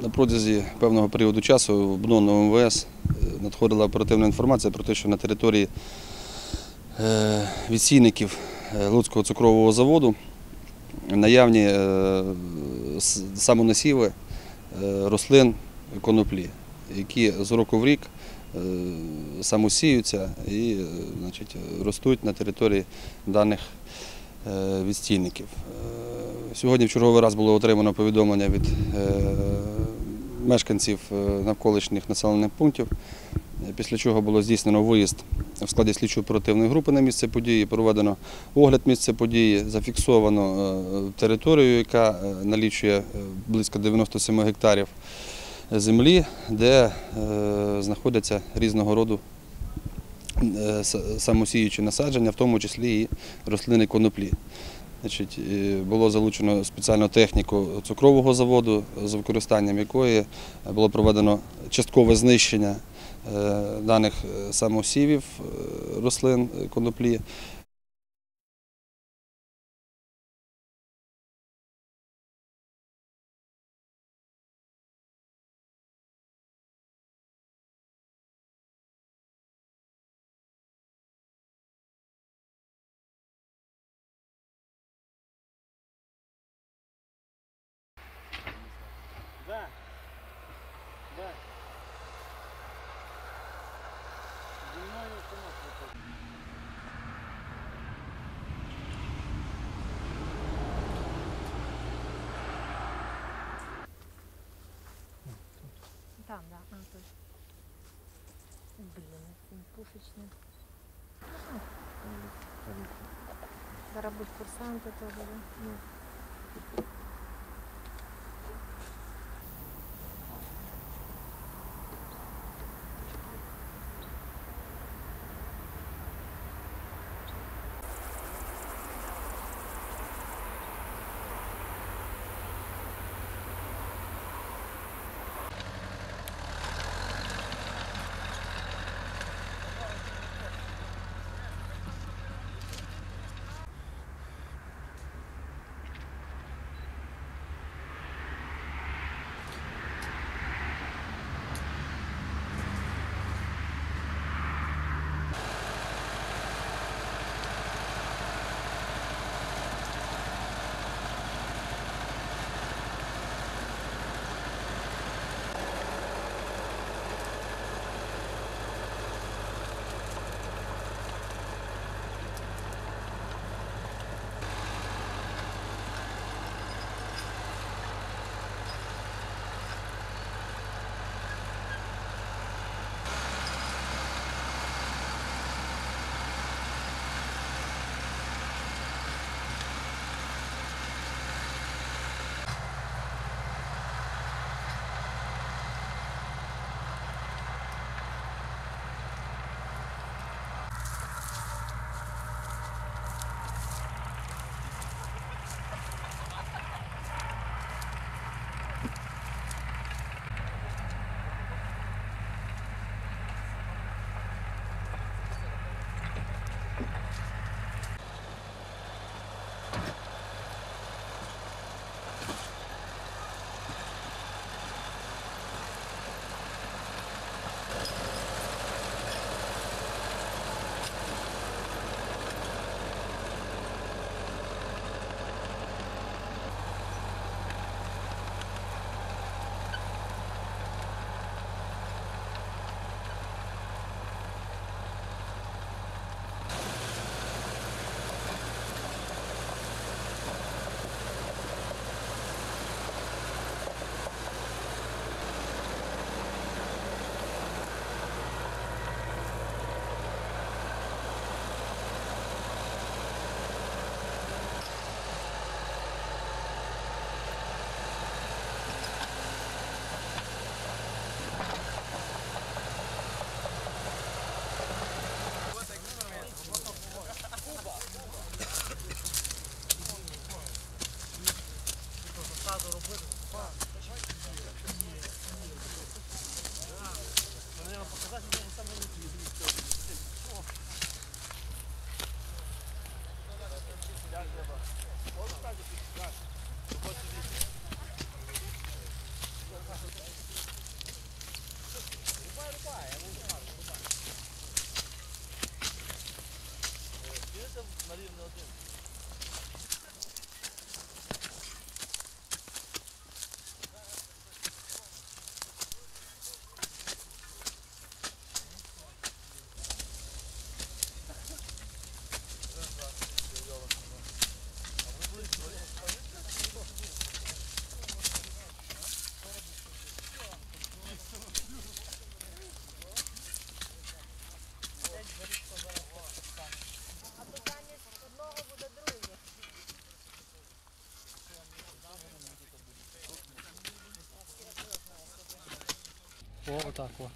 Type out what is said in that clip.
На протязі певного періоду часу в БНО МВС е, надходила оперативна інформація про те, що на території е, відсійників е, Луцького цукрового заводу наявні самонасіви рослин коноплі, які з року в рік самосіються і значить, ростуть на території даних відстійників. Сьогодні в черговий раз було отримано повідомлення від мешканців е, навколишніх населених пунктів, е, після чого було здійснено виїзд в складі слідчо-оперативної групи на місце події, проведено огляд місця події, зафіксовано е, територію, яка налічує близько 97 гектарів землі, де знаходяться різного роду самосіючі насадження, в тому числі і рослини коноплі. Е, було залучено спеціальну техніку цукрового заводу, з використанням якої було проведено часткове знищення е, даних е, самосівів рослин коноплі. Це пушечне. курсанты тоже, да? Corro, tá, corro.